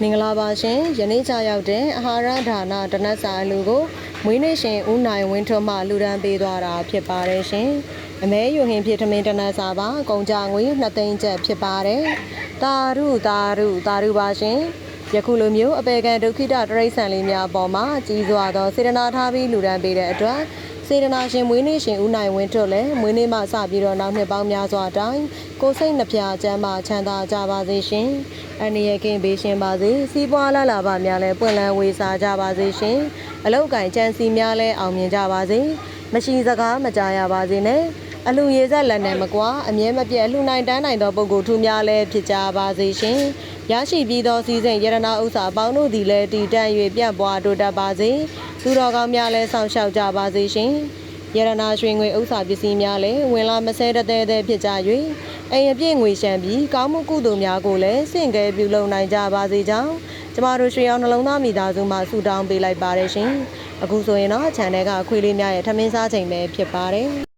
မင်္ဂလာပါရှင်ယနေ့ကြာရောက်တဲ့အာဟာရဒါနတနတ်စာအလူကိုမွေးနေ့ရှင်ဦးနိုင်ဝင်းထွန်းမှလူဒန်းပေးသွားတာဖြစ်ပါတယ်ရှင်အမဲယူဟင်ဖြစ်ထမင်းတနတ်စာပါကုန်ကြငွေ2သိန်းကျပ်ဖြစ်ပါတယ်တာရုတာရုတာရုပါရှင်ယခုလိုမျိုးအပေကံဒုက္ခိတတရိษံလေးများအပေါ်မှာကြီးစွာသောစေတနာထားပြီးလူဒန်းပေးတဲ့အတွက် စေတနာရှင်မွေးနေ့ရှင်ဦးနိုင်ဝင်းထွန်းလည်းမွေးနေ့မှစပြီးတော့နောက်နှစ်ပေါင်းများစွာအတိုင်းကိုယ်စိတ်နှပြချမ်းသာချမ်းသာကြပါစေရှင်အန္တရာယ်ကင်းဘေးရှင်ပါစေစီးပွားလာလာပါများလည်းပွင့်လန်းဝေစားကြပါစေရှင်အလောက်ကင်ကြံစီများလည်းအောင်မြင်ကြပါစေမရှိစကားမကြားရပါစေနဲ့အလူရည်ဆက်လက်နဲ့မကွာအမြဲမပြတ်အလှနိုင်တန်းနိုင်သောပုဂ္ဂိုလ်ထူးများလည်းဖြစ်ကြပါစေရှင်ရရှိပြီးသောစီစဉ်ယရနာဥစ္စာအပေါင်းတို့သည်လည်းတည်တံ့၍ပြန့်ပွားတိုးတက်ပါစေ သူတော်ကောင်းများလည်းဆောင်ရှောက်ကြပါစေရှင်ယရနာရွှေငွေဥစ္စာပစ္စည်းများလည်းဝင်လာမဆဲတသေးသေးဖြစ်ကြ၍အိမ်အပြည့်ငွေရှမ်းပြီးကောင်းမှုကုသိုလ်များကိုလည်းစင့်ကဲပြုလုပ်နိုင်ကြပါစေကြောင်းကျမတို့ရွှေအောင်နှလုံးသားမိသားစုမှဆုတောင်းပေးလိုက်ပါတယ်ရှင်အခုဆိုရင်တော့ channel ကခွေးလေးများရဲ့ထမင်းစားချိန်ပဲဖြစ်ပါတယ်